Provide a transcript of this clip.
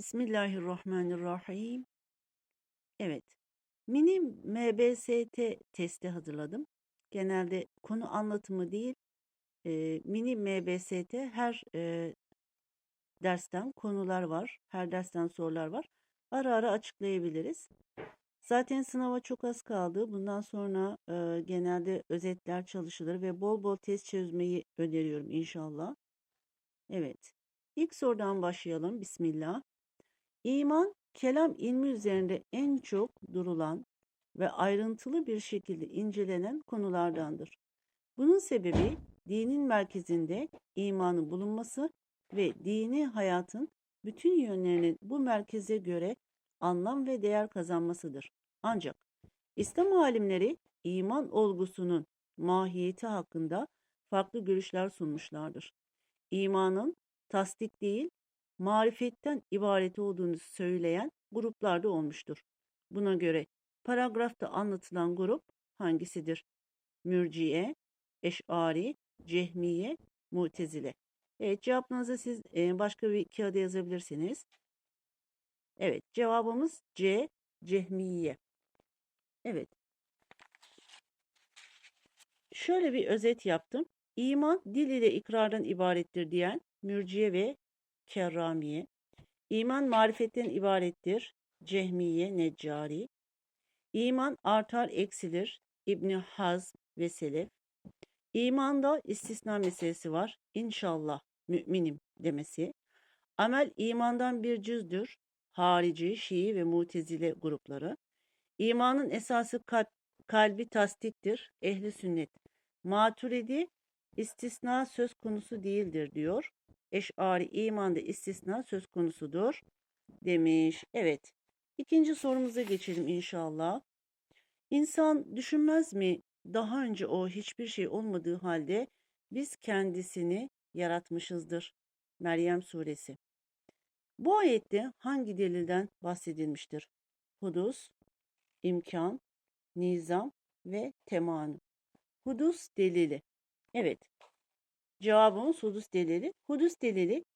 Bismillahirrahmanirrahim. Evet. Mini MBST testi hazırladım. Genelde konu anlatımı değil, e, mini MBST her e, dersten konular var. Her dersten sorular var. Ara ara açıklayabiliriz. Zaten sınava çok az kaldı. Bundan sonra e, genelde özetler çalışılır ve bol bol test çözmeyi öneriyorum inşallah. Evet. İlk sorudan başlayalım. Bismillah. İman, kelam ilmi üzerinde en çok durulan ve ayrıntılı bir şekilde incelenen konulardandır. Bunun sebebi dinin merkezinde imanın bulunması ve dini hayatın bütün yönlerinin bu merkeze göre anlam ve değer kazanmasıdır. Ancak İslam alimleri iman olgusunun mahiyeti hakkında farklı görüşler sunmuşlardır. İmanın tasdik değil, marifetten ibaret olduğunu söyleyen gruplarda olmuştur. Buna göre paragrafta anlatılan grup hangisidir? Mürciye, Eş'ari, Cehmiye, Mutezile. Evet cevaplarınızı siz e, başka bir kağıda yazabilirsiniz. Evet cevabımız C, Cehmiye. Evet. Şöyle bir özet yaptım. İman dil ile ikrardan ibarettir diyen Mürciye ve Kerramiye. İman marifetten ibarettir. Cehmiye, Neccari. İman artar eksilir. İbni Haz ve Selef. İmanda istisna meselesi var. İnşallah müminim demesi. Amel imandan bir cüzdür. Harici, Şii ve Mutezile grupları. İmanın esası kalp, kalbi tasdiktir. Ehli sünnet. Maturidi istisna söz konusu değildir diyor. Eş'ari imanda istisna söz konusudur demiş. Evet. İkinci sorumuza geçelim inşallah. İnsan düşünmez mi daha önce o hiçbir şey olmadığı halde biz kendisini yaratmışızdır. Meryem suresi. Bu ayette hangi delilden bahsedilmiştir? Hudus, imkan, nizam ve temanü. Hudus delili. Evet. Cevabımız hudus delili. Hudus delili